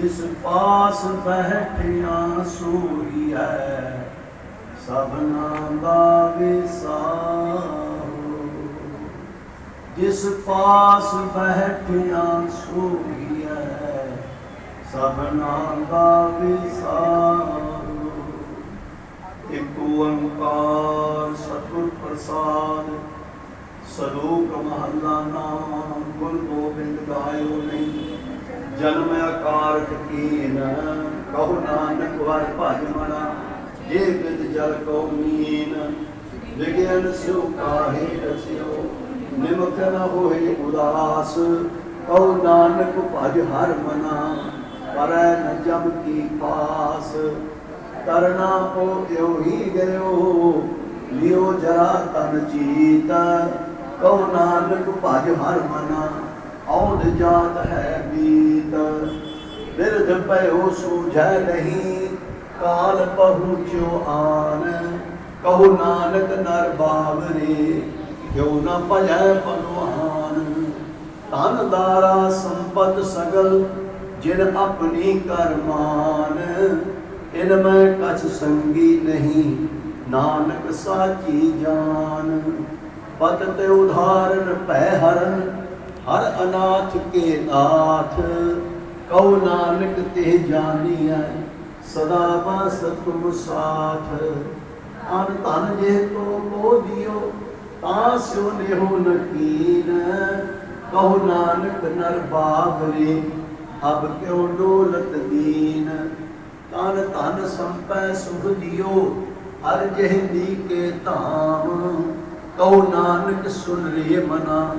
ਜਿਸ ਪਾਸ ਬੈਠਿਆ ਸੂਈ ਹੈ ਸਭਨਾ ਦਾ ਵਿਸਾਹੋ ਜਿਸ ਪਾਸ ਬੈਠਿਆ ਸੂਈ ਹੈ ਸਭਨਾ ਦਾ ਵਿਸਾਹੋ ਇਕ ਓੰਕਾਰ ਸਤਿਗੁਰ ਪ੍ਰਸਾਦ, ਸਲੋਕ ਮਹੱਲਾ ਨਾਮ ਗੁਰੂ ਗੋਬਿੰਦ ਗਾਇਓ ਨਹੀਂ। ਜਨਮ ਆਕਾਰ ਕੀਨ ਕਹੋ ਨਾਨਕ ਵਰ ਭਜ ਮਨਾ ਜੇ ਬਿਦ ਜਲ ਕੋ ਮੀਨ, ਵਿਗਿਆਨ ਸਿਉ ਕਾਹੇ ਰਸਿਓ ਨਿਮਕ ਨ ਹੋਏ ਉਦਾਸ, ਕਹੋ ਨਾਨਕ ਭਜ ਹਰ ਮਨਾ ਕਰੈ ਨ ਜਮ ਕੀ ਪਾਸ ਕਰਨਾ ਕੋ ਤਿਉ ਹੀ ਗਇਓ, ਲਿਓ ਜਰਾ ਤਨ ਜੀਤ ਕਉ ਨਾਨਕ ਭਜ ਹਰ ਮਨਾ। اور جات ہے بیت برد پیو سوجھے نہیں کال پہنچو آن کہو نانک نر باوری کیوں نہ پجے پنوہان تن سمپت سگل جن اپنی کرمان ان میں کچھ سنگی نہیں نانک ساچی جان پت تے ادھارن پہ ہرن ہر اناتھ کے ناتھ کو نانک تے جانی آئے صدا باس تم ساتھ آن تان جے تو کو دیو تان سو نہو نکین کو نانک نر باغری اب کیوں دولت دین تان تان سمپے سب دیو ہر جہدی کے تام کو نانک سن رہے منام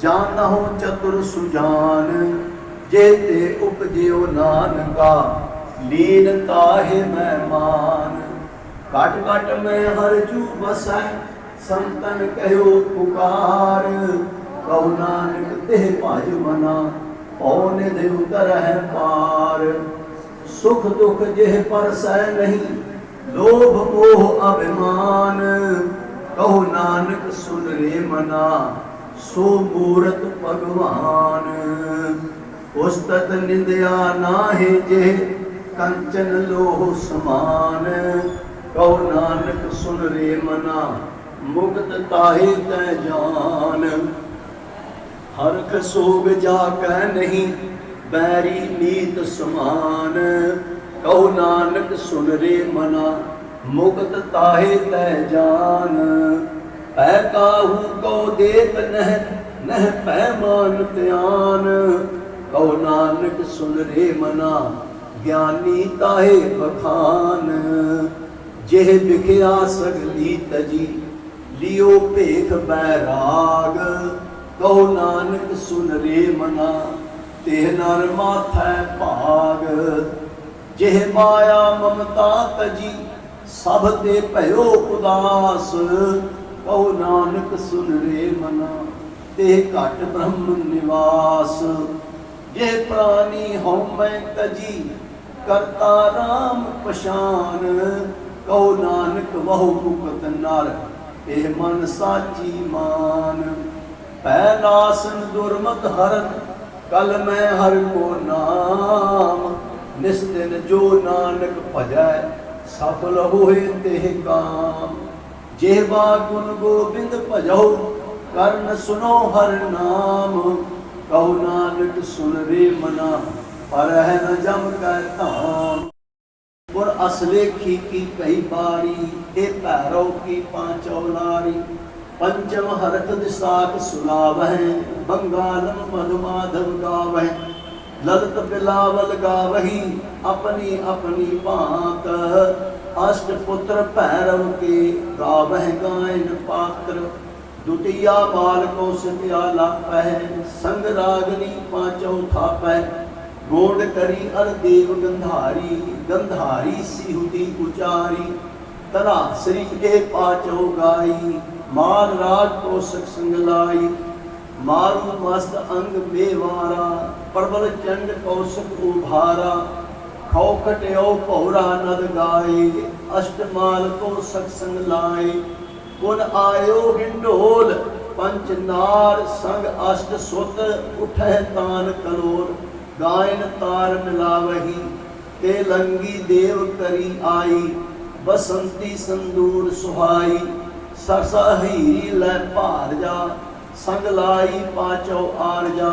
جان ہو چتر سجان جیتے اپجیو نانکا لین تاہ مہمان کٹ کٹ میں ہر جو بسے سنتن کہو پکار کہو نانک دہ پاج منا پون دے اتر پار سکھ دکھ جہ پر سہ نہیں لوبھ موہ ابھمان کہو نانک سن رے منا ਸੋ ਮੂਰਤ ਭਗਵਾਨ। ਉਸਤਤ ਨਿੰਦਿਆ ਨਾਹਿ ਜੇ ਕੰਚਨ ਲੋਹ ਸਮਾਨ। ਕਹੋ ਨਾਨਕ ਸੁਨ ਰੇ ਮਨਾ, ਮੁਕਤ ਤਾਹੇ ਤੈ ਜਾਨ। ਹਰਖ ਸੋਗ ਜਾ ਕੈ ਨਹੀਂ, ਬੈਰੀ ਨੀਤ ਸਮਾਨ। ਕਹੋ ਨਾਨਕ ਸੁਨ ਰੇ ਮਨਾ, ਮੁਕਤ ਤਾਹੇ ਤੈ ਜਾਨ। پہ کاہو کو دیت نہ نہ پیمان تیان کو نانک سن رے منا، گیانی تاہے بخان جہ بکھیا سگلی تجی، لیو پیخ بیراگ۔ کہو نانک سن رے منا تہ نر ماتھے پاگ۔ جہ مایا ممتا تجی، سب تے پہو اداس ਕਹੋ ਨਾਨਕ ਸੁਨ ਰੇ ਮਨਾ, ਤੇ ਘਟ ਬ੍ਰਹਮ ਨਿਵਾਸ। ਜੇ ਪ੍ਰਾਨੀ ਹਉਮੈ ਤਜੀ, ਕਰਤਾ ਰਾਮ ਪਛਾਨ। ਕਹੋ ਨਾਨਕ ਬਹੁ ਮੁਕਤ ਨਰ, ਇਹ ਮਨ ਸਾਚੀ ਮਾਨ। ਪੈ ਨਾਸਨ ਦੁਰਮਤ ਹਰਨ ਕਲ ਮੈਂ ਹਰ ਕੋ ਨਾਮ। ਨਿਸਤਿਨ ਜੋ ਨਾਨਕ ਭਜੈ, ਸਫਲ ਹੋਏ ਤੇ ਕਾਮ। ਜਿਹਵਾ ਗੁਣ ਗੋਬਿੰਦ ਭਜੋ, ਕਰਨ ਸੁਨੋ ਹਰ ਨਾਮ। ਕਹੋ ਨਾਨਕ ਸੁਨ ਰੇ ਮਨਾ ਪਰ ਹੈ ਨ ਜਮ ਕੈ ਧਾਮ। ਪੁਰ ਅਸਲੇਖੀ ਕੀ ਕਈ ਬਾਰੀ ਇਹ ਭੈਰਵ ਕੀ ਪਾਂਚੋ ਲਾਰੀ। ਪੰਚਮ ਹਰਤ ਦਿਸਾਕ ਸੁਨਾਵਹਿ ਬੰਗਾਲਮ ਮਨ ਮਾਧਵ ਗਾਵਹਿ। للت بلاول گاوہی اپنی اپنی بات اشت پتر پیرو کے گاوہ گائن پاتر دتیا بالکو ستیا لاپہ سنگ راگنی پانچو تھاپہ گوڑ کری ار دیو گندھاری گندھاری سی اچاری تنا سری اے پاچو گائی مان راج کو سک لائی مارو مست انگ بے وارا پربل چند کوسک اوبھارا کھوکٹیو پہرا ند گائی اشٹمال کو سکسنگ لائی کن آیو ہنڈول، پنچ نار، سنگ اشٹ سوت، اٹھہ تان کلور۔ گائن تار ملاوہی تے لنگی دیو کری آئی۔ بسنتی سندور سہائی، سرسا ہیری لے پار جا۔ سنگ لائی پاچو آر جا۔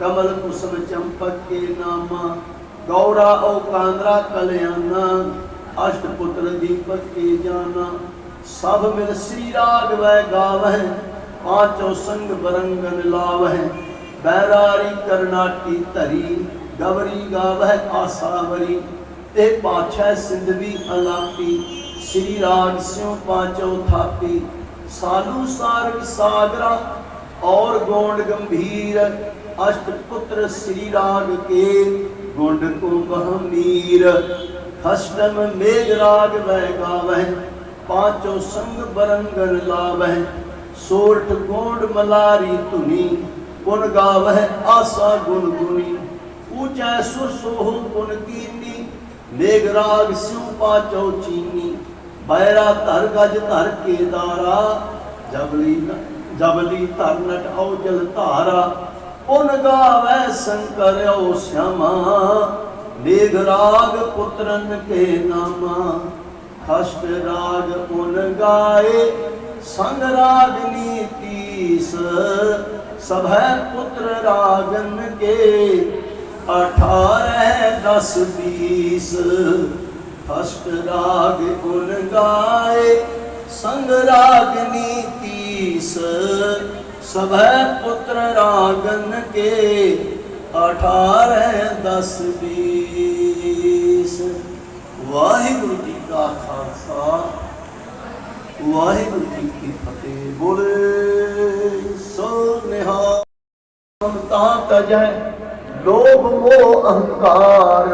ਕਮਲ ਕੁਸਮ ਚੰਪਕ ਕੇ ਨਾਮਾ ਗੌੜਾ ਔ ਕਾਂਦਰਾ ਕਲਿਆਣਾ, ਅਸ਼ਟ ਪੁੱਤਰ ਦੀਪਕ ਕੇ ਜਾਨਾ ਸਭ ਮਿਲ ਸ੍ਰੀ ਰਾਗ ਵੈ ਗਾਵਹਿ, ਪਾਂਚੋ ਸੰਗ ਬਰੰਗਨ ਲਾਵਹਿ। ਬੈਰਾਰੀ ਕਰਨਾਟੀ ਧਰੀ, ਗਵਰੀ ਗਾਵਹਿ ਆਸਾਵਰੀ ਤੇ ਪਾਛੈ ਸਿੰਧਵੀ ਅਲਾਪੀ, ਸ੍ਰੀ ਰਾਗ ਸਿਉ ਪਾਚੋ ਥਾਪੀ। ਸਾਲੂ ਸਾਰਗ ਸਾਗਰਾ, ਔਰ ਗੋਂਡ ਗੰਭੀਰ ਅਸ਼ਟ ਪੁੱਤਰ ਸ੍ਰੀ ਰਾਗ ਕੇ ਗੁੰਡ ਕੋ ਬਹਮੀਰ ਖਸ਼ਟਮ ਮੇਘ ਰਾਗ ਵੈ ਗਾਵਹਿ, ਪਾਚੋ ਸੰਗ ਬਰੰਗਨ ਲਾਵਹਿ ਸੋਰਠ ਗੋਂਡ ਮਲਾਰੀ ਧੁਨੀ, ਗੁਣ ਗਾਵਹਿ ਆਸਾ ਗੁਣ ਗੁਨੀ। ਊਚੈ ਸੁਰ ਸੋਹ ਗੁਣ ਕੀਨੀ, ਮੇਘ ਰਾਗ ਸਿਉ ਪਾਚੋ ਚੀਨੀ। ਬੈਰਾ ਧਰ ਗਜ ਧਰ ਕੇ ਦਾਰਾ ਜਬਲੀ ਜਬਲੀ ਧਰ ਨਟ ਔ ਜਲ ਧਾਰਾ। ਉਨ ਗਾਵੈ ਸ਼ੰਕਰ ਓ ਸ਼ਮਾ ਮੇਘ ਰਾਗ ਪੁੱਤਰਨ ਕੇ ਨਾਮਾ। ਖਸ਼ਟ ਰਾਗ ਉਨ ਗਾਏ, ਸੰਗ ਰਾਗਨੀ ਤੀਸ ਸਭੈ ਪੁੱਤਰ ਰਾਗਨ ਕੇ। ਅਠਾਰਹ ਦਸ ਬੀਸ ਫਸਟ ਰਾਗ ਗੁਣ ਗਾਏ, ਸੰਗ ਰਾਗਨੀ ਤੀਸ ਸਭੈ ਪੁੱਤਰ ਰਾਗਨ ਕੇ ਅਠਾਰਹ ਦਸ ਬੀਸ। ਵਾਹਿਗੁਰੂ ਜੀ ਕਾ ਖਾਲਸਾ, ਵਾਹਿਗੁਰੂ ਜੀ ਕੀ ਫਤਿਹ। ਬੋਲੇ ਸੋ ਨਿਹਾਲ ਮਮਤਾ ਤਜੈ ਲੋਭ ਮੋਹ ਅਹੰਕਾਰ।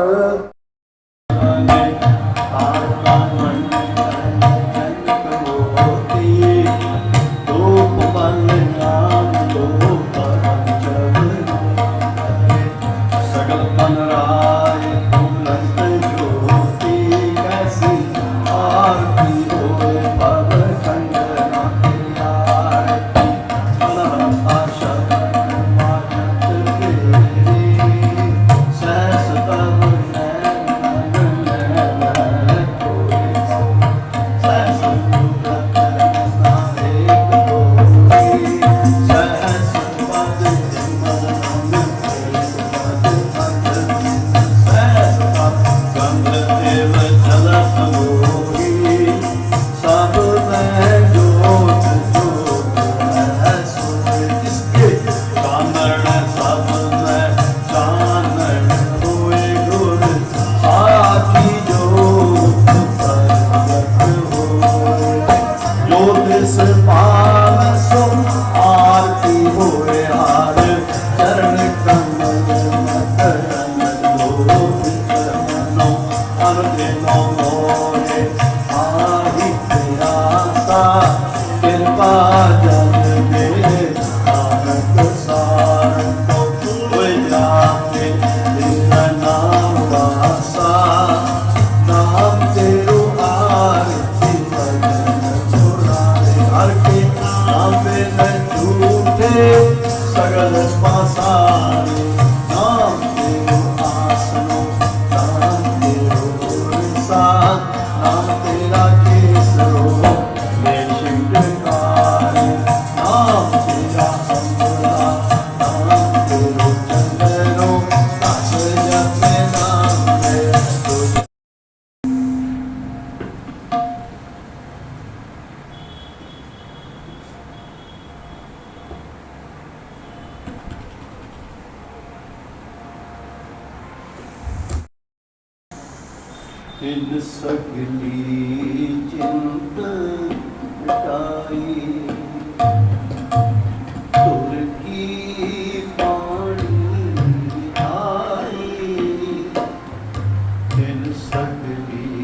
Oh. ਤਿਨ ਸਗਲੀ ਚਿੰਤ ਮਿਟਾਈ ਤੁਰ ਕੀ ਪਾਣੀ ਆਈ ਤਿਨ ਸਗਲੀ